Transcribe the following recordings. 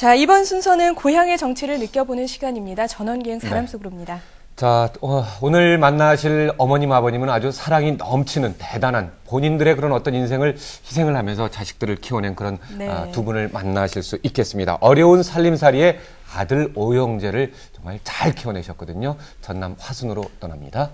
자, 이번 순서는 고향의 정치를 느껴보는 시간입니다. 전원기행 사람 네. 속으로입니다. 자, 어, 오늘 만나실 어머님, 아버님은 아주 사랑이 넘치는 대단한 본인들의 그런 어떤 인생을 희생을 하면서 자식들을 키워낸 그런 네. 아, 두 분을 만나실 수 있겠습니다. 어려운 살림살이에 아들 오영재를 정말 잘 키워내셨거든요. 전남 화순으로 떠납니다.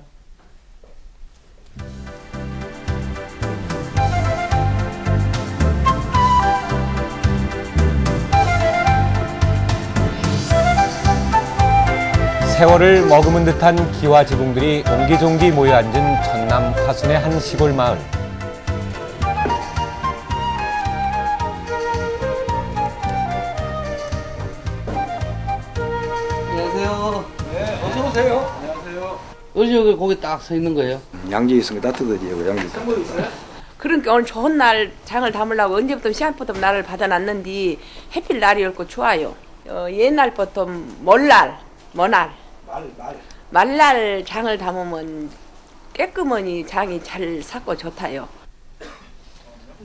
세월을 머금은 듯한 기와 지붕들이 옹기종기 모여 앉은 전남 화순의 한 시골 마을. 안녕하세요. 네, 어서 오세요. 어제 여기 거기 딱 서 있는 거예요? 양지 있으니까 따뜻하지, 양지. 그러니까 오늘 좋은 날 장을 담으려고 언제부터 시간부터 날을 받아놨는데 해필 날이었고 좋아요. 어, 옛날부터 몰날, 뭐날, 말, 말. 말날 장을 담으면 깨끗하니 장이 잘 삭고 좋다요.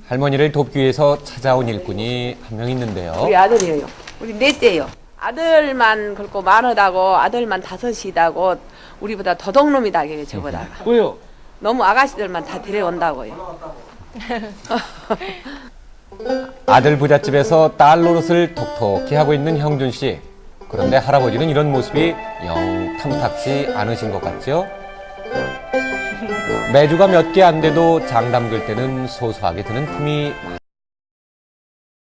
할머니를 돕기 위해서 찾아온 일꾼이 한 명 있는데요. 우리 아들이에요. 우리 넷째요. 아들만 그렇고 많으다고 아들만 다섯이다고 우리보다 더덕놈이다 게 저보다가 왜요? 너무 아가씨들만 다 데려온다고요. 아들 부잣집에서 딸 노릇을 톡톡히 하고 있는 형준 씨. 그런데 할아버지는 이런 모습이 영 탐탁지 않으신 것 같죠? 매주가 몇 개 안 돼도 장 담글 때는 소소하게 드는 품이